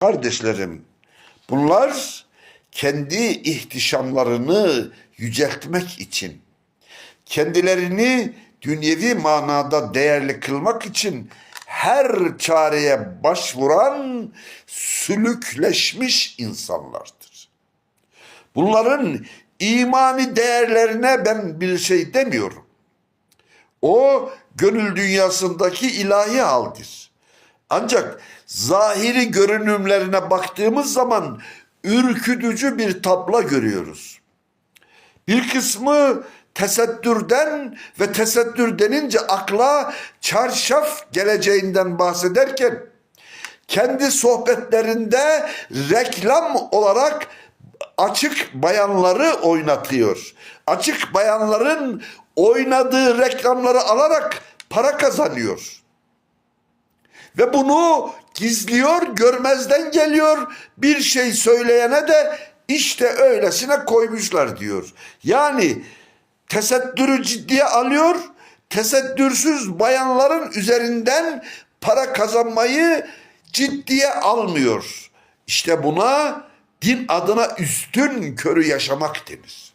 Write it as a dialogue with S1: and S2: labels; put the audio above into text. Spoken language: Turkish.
S1: Kardeşlerim, bunlar kendi ihtişamlarını yüceltmek için, kendilerini dünyevi manada değerli kılmak için her çareye başvuran sülükleşmiş insanlardır. Bunların imani değerlerine ben bir şey demiyorum. O gönül dünyasındaki ilahi haldir. Ancak zahiri görünümlerine baktığımız zaman ürkütücü bir tablo görüyoruz. Bir kısmı tesettürden ve tesettür denince akla çarşaf geleceğinden bahsederken kendi sohbetlerinde reklam olarak açık bayanları oynatıyor. Açık bayanların oynadığı reklamları alarak para kazanıyor. Ve bunu gizliyor, görmezden geliyor. Bir şey söyleyene de işte öylesine koymuşlar diyor. Yani tesettürü ciddiye alıyor. Tesettürsüz bayanların üzerinden para kazanmayı ciddiye almıyor. İşte buna din adına üstün körü yaşamak denir.